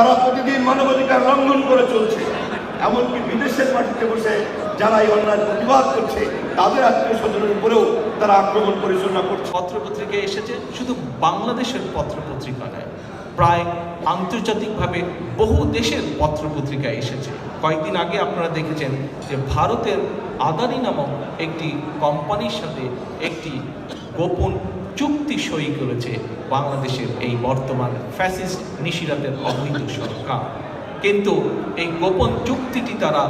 তারা প্রতিদিন মানবাধিকার লঙ্ঘন করে চলছে। এমনকি বিদেশের মাটিতে বসে যারা এই অন্যায় প্রতিবাদ করছে, তাদের আত্মীয় স্বজনের উপরেও তারা আক্রমণ পরিচালনা করছে। পত্রপত্রিকা এসেছে শুধু বাংলাদেশের পত্রপত্রিকা নয় প্রায় আন্তর্জাতিকভাবে বহু দেশের পত্রপত্রিকা এসেছে। কয়েকদিন আগে আপনারা দেখেছেন যে ভারতের আদানি নামক একটি কোম্পানির সাথে একটি গোপন চুক্তি সই করেছে বাংলাদেশের এই বর্তমান ফ্যাসিস্ট নিশিরাতের অবৈধ সরকার। কিন্তু এই গোপন চুক্তিটি তারা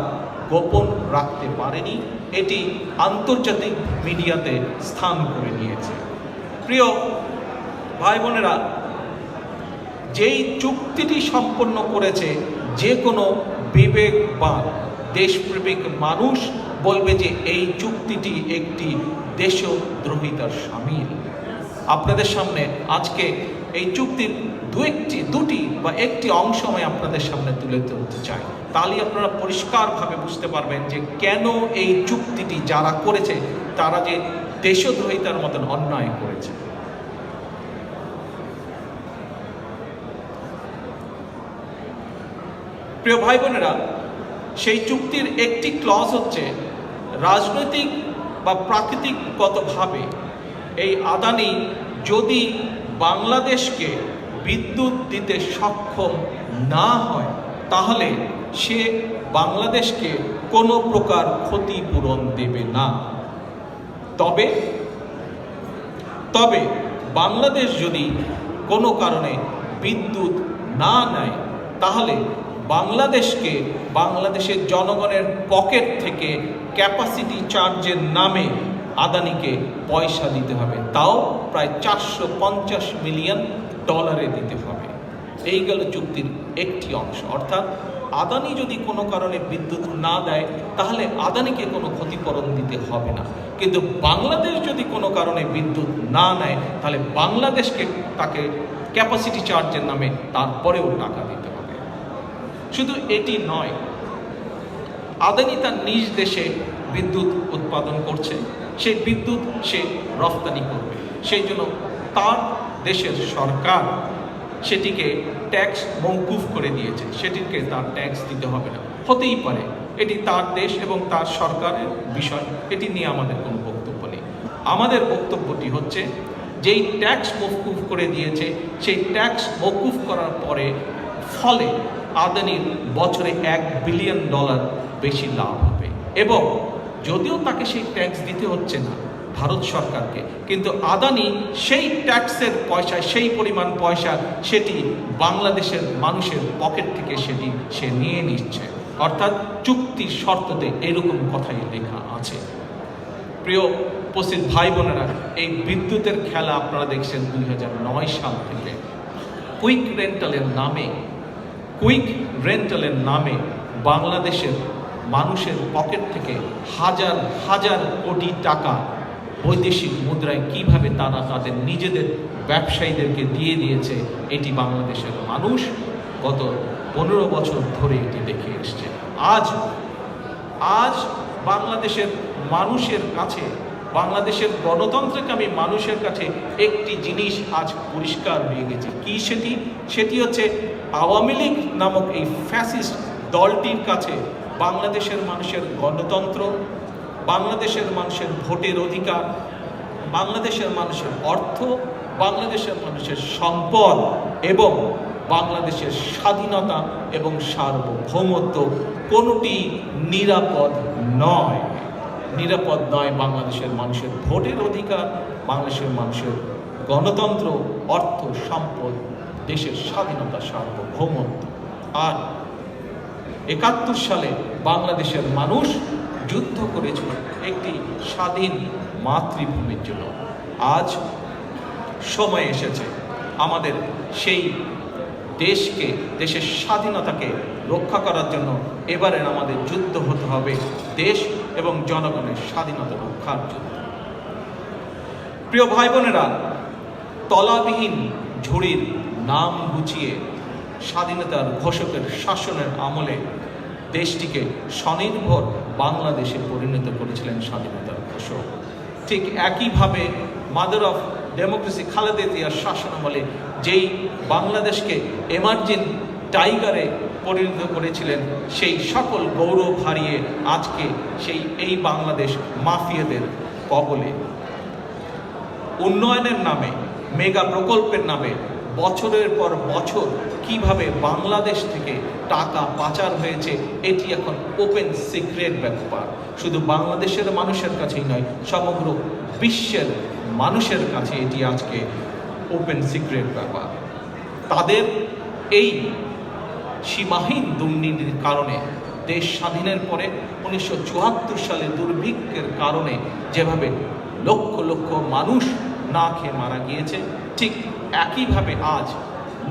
গোপন রাখতে পারেনি, এটি আন্তর্জাতিক মিডিয়াতে স্থান করে নিয়েছে। প্রিয় ভাই বোনেরা যেই চুক্তিটি সম্পন্ন করেছে যে কোনো বিবেকবান দেশপ্রেমিক মানুষ বলবে যে এই চুক্তিটি একটি দেশদ্রোহিতার সামিল। আপনাদের সামনে আজকে এই চুক্তির দু একটি দুটি বা একটি অংশ আমি আপনাদের সামনে তুলে ধরতে চাই। তাহলে আপনারা পরিষ্কারভাবে বুঝতে পারবেন যে কেন এই চুক্তিটি যারা করেছে, তারা যে দেশদ্রোহিতার মতন অন্যায় করেছে। প্রিয় ভাই বোনেরা সেই চুক্তির একটি ক্লজ হচ্ছে রাজনৈতিক বা প্রাকৃতিকগতভাবে এই আদানি যদি বাংলাদেশকে বিদ্যুৎ দিতে সক্ষম না হয়, তাহলে সে বাংলাদেশকে কোনো প্রকার ক্ষতিপূরণ দেবে না। তবে তবে বাংলাদেশ যদি কোনো কারণে বিদ্যুৎ না নেয়, তাহলে বাংলাদেশকে বাংলাদেশের জনগণের পকেট থেকে ক্যাপাসিটি চার্জের নামে আদানিকে পয়সা দিতে হবে। তাও প্রায় চারশো পঞ্চাশ মিলিয়ন ডলারে দিতে হবে। এই গেল চুক্তির একটি অংশ। অর্থাৎ আদানি যদি কোনো কারণে বিদ্যুৎ না দেয়, তাহলে আদানিকে কোনো ক্ষতিপূরণ দিতে হবে না। কিন্তু বাংলাদেশ যদি কোনো কারণে বিদ্যুৎ না নেয়, তাহলে বাংলাদেশকে তাকে ক্যাপাসিটি চার্জের নামে তারপরেও টাকা দিতে হবে। শুধু এটি নয়, আদানি তার নিজ দেশে বিদ্যুৎ উৎপাদন করছে। সেই বিদ্যুৎ, সে রফতানি করবে। সেই জন্য তার দেশের সরকার সেটিকে ট্যাক্স মৌকুফ করে দিয়েছে। সেটিকে তার ট্যাক্স দিতে হবে না। হতেই পারে, এটি তার দেশ এবং তার সরকারের বিষয়। এটি নিয়ে আমাদের কোনো বক্তব্য নেই। আমাদের বক্তব্যটি হচ্ছে, যেই ট্যাক্স মৌকুফ করে দিয়েছে, সেই ট্যাক্স মৌকুফ করার পরে ফলে আদানির বছরে এক বিলিয়ন ডলার বেশি লাভ হবে। এবং যদিও তাকে সেই ট্যাক্স দিতে হচ্ছে না ভারত সরকারকে, কিন্তু আদানি সেই ট্যাক্সের পয়সা সেই পরিমাণ পয়সা সেটি বাংলাদেশের মানুষের পকেট থেকে সেটি সে নিয়ে নিচ্ছে। অর্থাৎ চুক্তির শর্ততে এরকম কথাই লেখা আছে। প্রিয় উপস্থিত ভাই বোনেরা এই বিদ্যুতের খেলা আপনারা দেখছেন দুই নয় সাল থেকে। কুইক রেন্টালের নামে, কুইক রেন্টালের নামে বাংলাদেশের মানুষের পকেট থেকে হাজার হাজার কোটি টাকা বৈদেশিক মুদ্রায় কীভাবে তারা তাদের নিজেদের ব্যবসায়ীদেরকে দিয়ে দিয়েছে, এটি বাংলাদেশের মানুষ গত পনেরো বছর ধরে এটি দেখে এসছে। আজ আজ বাংলাদেশের মানুষের কাছে, বাংলাদেশের গণতন্ত্রকামী মানুষের কাছে একটি জিনিস আজ পরিষ্কার হয়ে গেছে। কি সেটি? সেটি হচ্ছে আওয়ামী লীগ নামক এই ফ্যাসিস্ট দলটির কাছে বাংলাদেশের মানুষের গণতন্ত্র, বাংলাদেশের মানুষের ভোটের অধিকার, বাংলাদেশের মানুষের অর্থ, বাংলাদেশের মানুষের সম্পদ এবং বাংলাদেশের স্বাধীনতা এবং সার্বভৌমত্ব কোনোটি নিরাপদ নয়। নিরাপদ নয় বাংলাদেশের মানুষের ভোটের অধিকার, বাংলাদেশের মানুষের গণতন্ত্র, অর্থ, সম্পদ, দেশের স্বাধীনতা, সার্বভৌমত্ব। আর একাত্তর সালে বাংলাদেশের মানুষ যুদ্ধ করেছিল একটি স্বাধীন মাতৃভূমির জন্য। আজ সময় এসেছে আমাদের সেই দেশকে, দেশের স্বাধীনতাকে রক্ষা করার জন্য এবারের আমাদের যুদ্ধ হতে হবে দেশ এবং জনগণের স্বাধীনতা রক্ষার জন্য। প্রিয় ভাই বোনেরা তলাবিহীন ঝুড়ির নাম গুছিয়ে স্বাধীনতার ঘোষকের শাসনের আমলে দেশটিকে স্বনির্ভর বাংলাদেশে পরিণত করেছিলেন স্বাধীনতার ঘোষক। ঠিক একইভাবে মাদার অফ ডেমোক্রেসি খালেদা জিয়ার শাসনামলে যেই বাংলাদেশকে এমার্জেন্ট টাইগারে পরিণত করেছিলেন, সেই সকল গৌরব হারিয়ে আজকে সেই এই বাংলাদেশ মাফিয়াদের কবলে। উন্নয়নের নামে, মেগা প্রকল্পের নামে বছরের পর বছর কীভাবে বাংলাদেশ থেকে টাকা পাচার হয়েছে, এটি এখন ওপেন সিক্রেট ব্যাপার। শুধু বাংলাদেশের মানুষের কাছেই নয়, সমগ্র বিশ্বের মানুষের কাছে এটি আজকে ওপেন সিক্রেট ব্যাপার। তাদের এই সীমাহীন দুর্নীতির কারণে, দেশ স্বাধীনের পরে উনিশশো চুয়াত্তর সালে দুর্ভিক্ষের কারণে যেভাবে লক্ষ লক্ষ মানুষ না খেয়ে মারা গিয়েছে, ঠিক একইভাবে আজ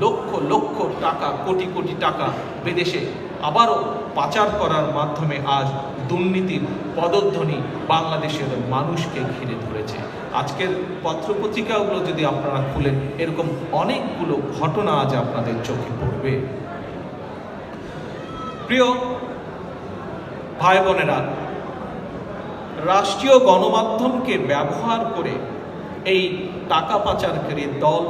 লক্ষ লক্ষ টাকা, কোটি কোটি টাকা বিদেশে আবারও পাচার করার মাধ্যমে আজ দুর্নীতির পদধ্বনি বাংলাদেশের মানুষকে ঘিরে ধরেছে। আজকের পত্রপত্রিকাগুলো যদি আপনারা খুলেন, এরকম অনেকগুলো ঘটনা আজ আপনাদের চোখে পড়বে। প্রিয় ভাই বোনেরা রাষ্ট্রীয় গণমাধ্যমকে ব্যবহার করে এই টাকা পাচারকারী দল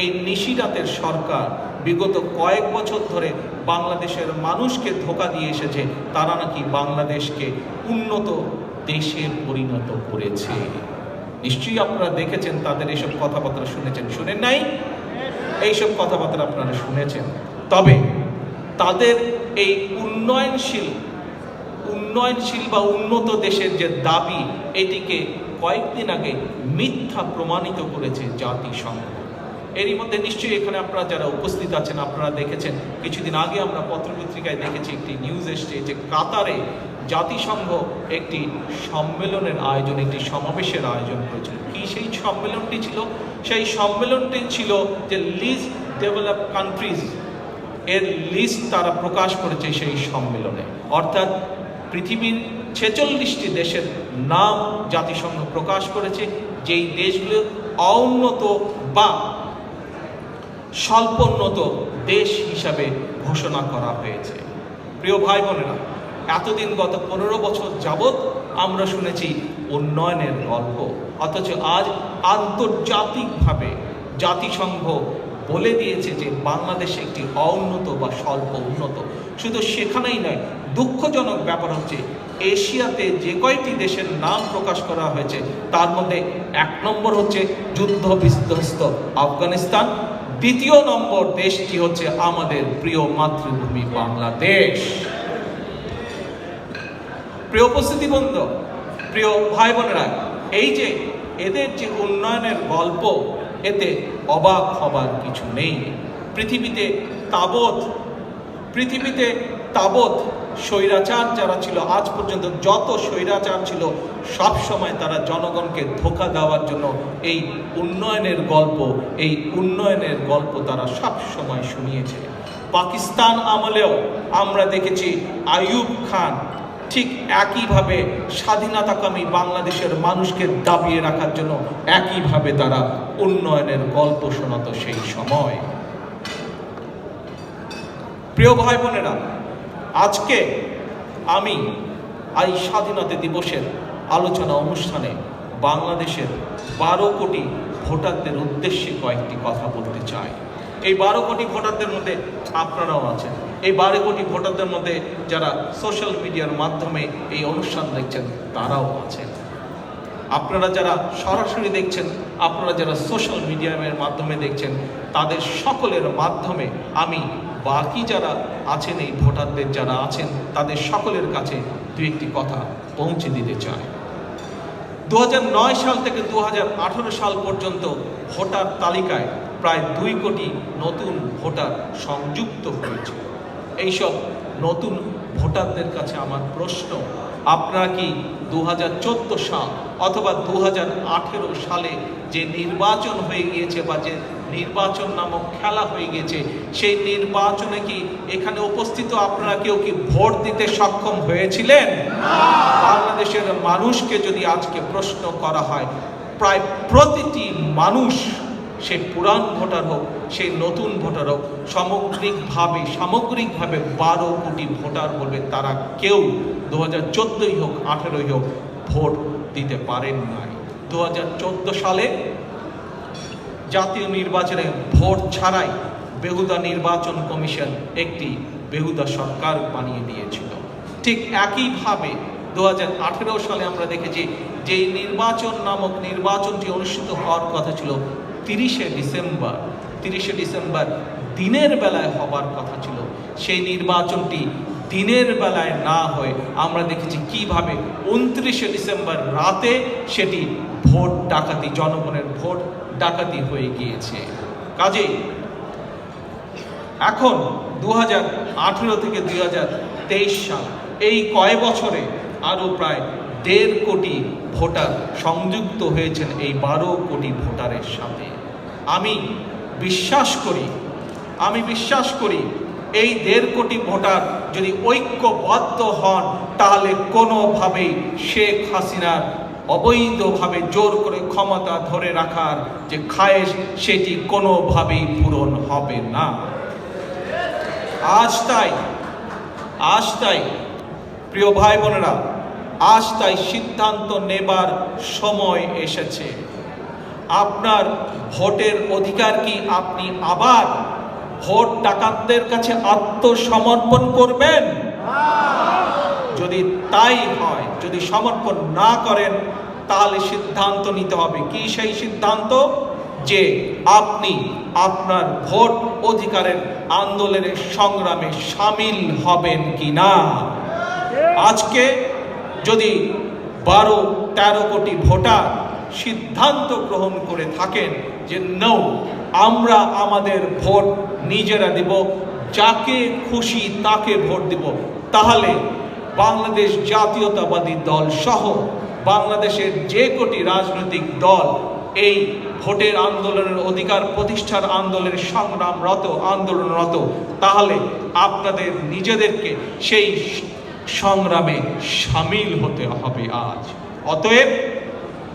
এই নিশিরাতের সরকার বিগত কয়েক বছর ধরে বাংলাদেশের মানুষকে ধোকা দিয়ে এসেছে। তারা নাকি বাংলাদেশকে উন্নত দেশে পরিণত করেছে। নিশ্চয়ই আপনারা দেখেছেন, তাদের এইসব কথাবার্তা শুনেছেন। শুনেন নাই? এইসব কথাবার্তা আপনারা শুনেছেন। তবে তাদের এই উন্নয়নশীল উন্নয়নশীল বা উন্নত দেশের যে দাবি, এটিকে কয়েকদিন আগে মিথ্যা প্রমাণিত করেছে জাতিসংঘ। এরই মধ্যে নিশ্চয়ই এখানে আপনারা যারা উপস্থিত আছেন, আপনারা দেখেছেন, কিছুদিন আগে আমরা পত্রপত্রিকায় দেখেছি একটি নিউজ এসছে যে কাতারে জাতিসংঘ একটি সম্মেলনের আয়োজন, একটি সমাবেশের আয়োজন করেছিল। কি সেই সম্মেলনটি ছিল? সেই সম্মেলনটি ছিল যে লিস্ট ডেভেলপ কান্ট্রিজ এর লিস্ট তারা প্রকাশ করেছে সেই সম্মেলনে। অর্থাৎ পৃথিবীর ছেচল্লিশটি দেশের নাম জাতিসংঘ প্রকাশ করেছে, যেই দেশগুলো অউন্নত বা স্বল্পোন্নত দেশ হিসাবে ঘোষণা করা হয়েছে। প্রিয় ভাই বোনেরা এতদিন গত পনেরো বছর যাবৎ আমরা শুনেছি উন্নয়নের গল্প। অথচ আজ আন্তর্জাতিকভাবে জাতিসংঘ বলে দিয়েছে যে বাংলাদেশ একটি অউন্নত বা স্বল্প উন্নত। শুধু সেখানেই নয়, দুঃখজনক ব্যাপার হচ্ছে এশিয়াতে যে কয়টি দেশের নাম প্রকাশ করা হয়েছে, তার মধ্যে এক নম্বর হচ্ছে যুদ্ধ বিধ্বস্ত আফগানিস্তান দ্বিতীয় নম্বর দেশটি হচ্ছে আমাদের প্রিয় মাতৃভূমি বাংলাদেশ। প্রিয় উপস্থিতি বন্ধু, প্রিয় ভাই বোনেরা এই যে এদের যে উন্নয়নের গল্প, এতে অবাক হবার কিছু নেই। পৃথিবীতে তাবৎ পৃথিবীতে তাবৎ স্বৈরাচার যারা ছিল, আজ পর্যন্ত যত স্বৈরাচার ছিল, সব সময় তারা জনগণকে ধোকা দেওয়ার জন্য এই উন্নয়নের গল্প, এই উন্নয়নের গল্প তারা সব সময় শুনিয়েছে। পাকিস্তান আমলেও আমরা দেখেছি আইয়ুব খান ঠিক একইভাবে স্বাধীনতাকামী বাংলাদেশের মানুষকে দাবিয়ে রাখার জন্য একইভাবে তারা উন্নয়নের গল্প শোনাতো সেই সময়। প্রিয় ভাই বোনেরা আজকে আমি এই স্বাধীনতা দিবসের আলোচনা অনুষ্ঠানে বাংলাদেশের বারো কোটি ভোটারদের উদ্দেশ্যে কয়েকটি কথা বলতে চাই। এই বারো কোটি ভোটারদের মধ্যে আপনারাও আছেন। এই বারো কোটি ভোটারদের মধ্যে যারা সোশ্যাল মিডিয়ার মাধ্যমে এই অনুষ্ঠান দেখছেন, তারাও আছেন। আপনারা যারা সরাসরি দেখছেন, আপনারা যারা সোশ্যাল মিডিয়ামের মাধ্যমে দেখছেন, তাদের সকলের মাধ্যমে আমি বাকি যারা আছেন, এই ভোটারদের যারা আছেন, তাদের সকলের কাছে দু একটি কথা পৌঁছে দিতে চাই। দু সাল থেকে দু হাজার আঠারো সাল পর্যন্ত ভোটার তালিকায় প্রায় দুই কোটি নতুন ভোটার সংযুক্ত হয়েছে। এইসব নতুন ভোটারদের কাছে আমার প্রশ্ন, আপনারা কি দু হাজার চোদ্দ সাল অথবা দু হাজার আঠেরো সালে যে নির্বাচন হয়ে গিয়েছে বা যে নির্বাচন নামক খেলা হয়ে গেছে। সেই নির্বাচনে কি এখানে উপস্থিত আপনারা কেউ কি ভোট দিতে সক্ষম হয়েছিলেন? বাংলাদেশের মানুষকে যদি আজকে প্রশ্ন করা হয়, প্রায় প্রতিটি মানুষ, সে পুরান ভোটার হোক সেই নতুন ভোটার হোক, সামগ্রিকভাবে সামগ্রিকভাবে বারো কোটি ভোটার বলবে তারা কেউ দু হাজার চোদ্দোই হোক, আঠেরোই হোক ভোট দিতে পারেন নাই। দু হাজার চোদ্দ সালে জাতীয় নির্বাচনে ভোট ছাড়াই বেহুদা নির্বাচন কমিশন একটি বেহুদা সরকার বানিয়ে দিয়েছিল। ঠিক একইভাবে দু হাজার আঠেরো সালে আমরা দেখেছি যে নির্বাচন নামক নির্বাচনটি অনুষ্ঠিত হওয়ার কথা ছিল তিরিশে ডিসেম্বর। তিরিশে ডিসেম্বর দিনের বেলায় হবার কথা ছিল। সেই নির্বাচনটি দিনের বেলায় না হয়ে আমরা দেখেছি কীভাবে উনত্রিশে ডিসেম্বর রাতে সেটি ভোট ডাকাতি, জনগণের ভোট ডাকাতি হয়ে গিয়েছে। কাজেই এখন দুহাজার আঠেরো থেকে দুই হাজার তেইশ সাল, এই কয় বছরে আরও প্রায় দেড় কোটি ভোটার সংযুক্ত হয়েছেন এই বারো কোটি ভোটারের সাথে। আমি বিশ্বাস করি, আমি বিশ্বাস করি এই দেড় কোটি ভোটার যদি ঐক্যবদ্ধ হন, তাহলে কোনোভাবেই শেখ হাসিনার অবৈধভাবে জোর করে ক্ষমতা ধরে রাখার যে খায়েশ, সেটি কোনোভাবেই পূরণ হবে না। আজ তাই আজ তাই, প্রিয় ভাই বোনেরা আজ তাই সিদ্ধান্ত নেবার সময় এসেছে। আপনার ভোটের অধিকার কি আপনি আবার ভোট ডাকাতদের কাছে আত্মসমর্পণ করবেন? যদি তাই হয়, যদি সমর্পণ না করেন, তাহলে সিদ্ধান্ত নিতে হবে। কি সেই সিদ্ধান্ত? যে আপনি আপনার ভোট অধিকারের আন্দোলনের সংগ্রামে সামিল হবেন কি না আজকে যদি বারো, তেরো কোটি ভোটার সিদ্ধান্ত গ্রহণ করে থাকেন যে নৌ আমরা আমাদের ভোট নিজেরা দেব, যাকে খুশি তাকে ভোট দেব, তাহলে বাংলাদেশ জাতীয়তাবাদী দল সহ বাংলাদেশের যে কোটি রাজনৈতিক দল এই ভোটের আন্দোলনের অধিকার প্রতিষ্ঠার আন্দোলনের সংগ্রামরত, আন্দোলনরত, তাহলে আপনাদের নিজেদেরকে সেই সংগ্রামে সামিল হতে হবে আজ। অতএব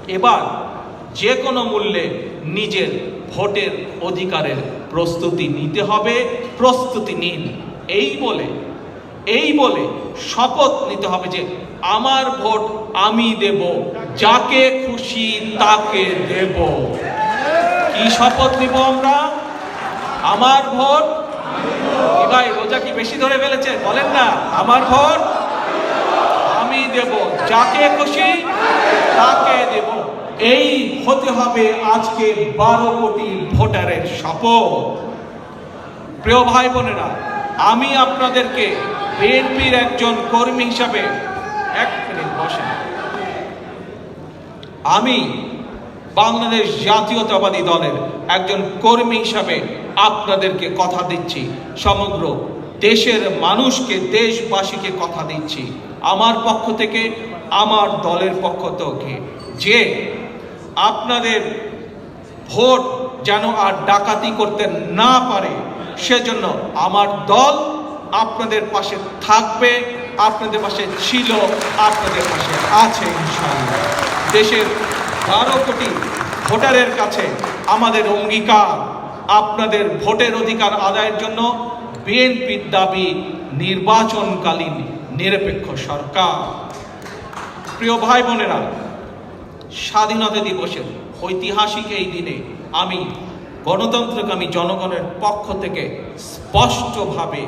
এবার যে কোনো মূল্যে নিজের ভোটের অধিকারের প্রস্তুতি নিতে হবে, প্রস্তুতি নিন। এই বলে এই বলে শপথ নিতে হবে যে আমার ভোট আমি দেব, যাকে খুশি তাকে দেব। কি শপথ নিব আমরা? আমার ভোট? ভাই, রোজা কি বেশি ধরে ফেলেছে বলেন না, আমার ভোট? আমি দেব, যাকে খুশি তাকে দেব। এই হতে হবে আজকে বারো কোটি ভোটারের শপথ। প্রিয় ভাই বোনেরা, আমি আপনাদেরকে বিএনপির একজন কর্মী হিসাবে এক মিনিট বসেন। আমি বাংলাদেশ জাতীয়তাবাদী দলের একজন কর্মী হিসাবে আপনাদেরকে কথা দিচ্ছি। সমগ্র দেশের মানুষকে, দেশবাসীকে কথা দিচ্ছি। আমার পক্ষ থেকে, আমার দলের পক্ষ থেকে যে আপনাদের ভোট যেন আর ডাকাতি করতে না পারে, সেজন্য আমার দল আপনাদের পাশে থাকবে, আপনাদের পাশে ছিল, আপনাদের পাশে আছে দেশের বারো কোটি ভোটারের কাছে আমাদের অঙ্গীকার, আপনাদের ভোটের অধিকার আদায়ের জন্য বিএনপির দাবি নির্বাচনকালীন নিরপেক্ষ সরকার। প্রিয় ভাই বোনেরা, স্বাধীনতা দিবসের ঐতিহাসিক এই দিনে আমি গণতন্ত্রকামী জনগণের পক্ষ থেকে স্পষ্টভাবে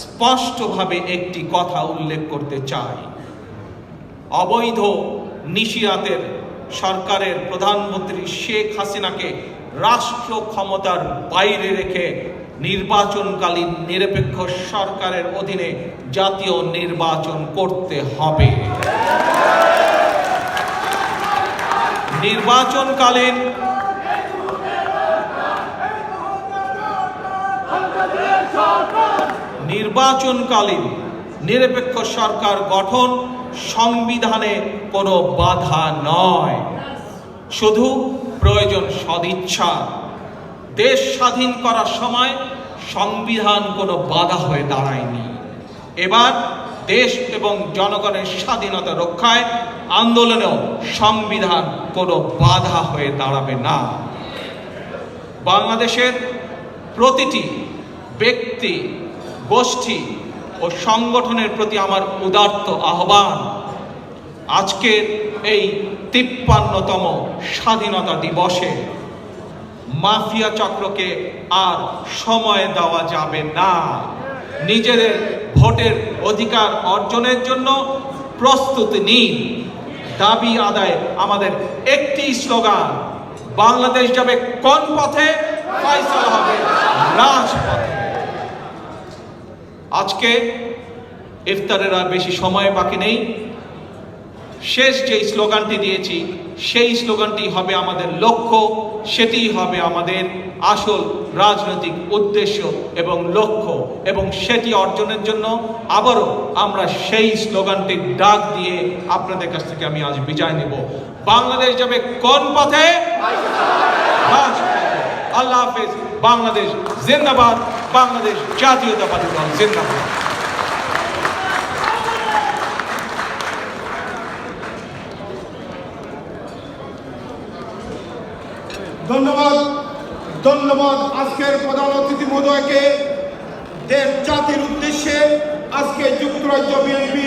স্পষ্টভাবে একটি কথা উল্লেখ করতে চাই। অবৈধ নিশিরাতের সরকারের প্রধানমন্ত্রী শেখ হাসিনাকে রাষ্ট্র ক্ষমতার বাইরে রেখে নির্বাচনকালীন নিরপেক্ষ সরকারের অধীনে জাতীয় নির্বাচন করতে হবে। নির্বাচনকালীন নির্বাচনকালীন নিরপেক্ষ সরকার গঠন সংবিধানে কোনো বাধা নয়। শুধু প্রয়োজন সদিচ্ছা। দেশ স্বাধীন করার সময় সংবিধান কোনো বাধা হয়ে দাঁড়ায়নি। এবার দেশ এবং জনগণের স্বাধীনতা রক্ষায় আন্দোলনেও সংবিধান কোনো বাধা হয়ে দাঁড়াবে না। বাংলাদেশের প্রতিটি ব্যক্তি গোষ্ঠী ও সংগঠনের প্রতি আমার উদার্ত আহ্বান। আজকের এই তিপ্পান্নতম স্বাধীনতা দিবসে মাফিয়া চক্রকে আর সময় দেওয়া যাবে না। নিজেদের ভোটের অধিকার অর্জনের জন্য প্রস্তুতি নিন। দাবি আদায় আমাদের একটি স্লোগান, বাংলাদেশ যাবে কোন পথে? ফয়সালা হবে রাজপথে। আজকে ইফতারের আর বেশি সময় বাকি নেই। শেষ যে স্লোগানটি দিয়েছি, সেই স্লোগানটি হবে আমাদের লক্ষ্য সেটি হবে আমাদের আসল রাজনৈতিক উদ্দেশ্য এবং লক্ষ্য এবং সেটি অর্জনের জন্য আবারও আমরা সেই স্লোগানটির ডাক দিয়ে আপনাদের কাছ থেকে আমি আজ বিজয় নেব। বাংলাদেশ যাবে কোন পথে? আল্লাহ হাফেজ। বাংলাদেশ জিন্দাবাদ। বাংলাদেশ জাতীয়তাবাদী দল, জিন্দাবাদ। ধন্যবাদ ধন্যবাদ আজকের প্রধান অতিথি মহোদয়কে। দেশ জাতির উদ্দেশ্যে আজকে যুক্তরাজ্য বিএনপি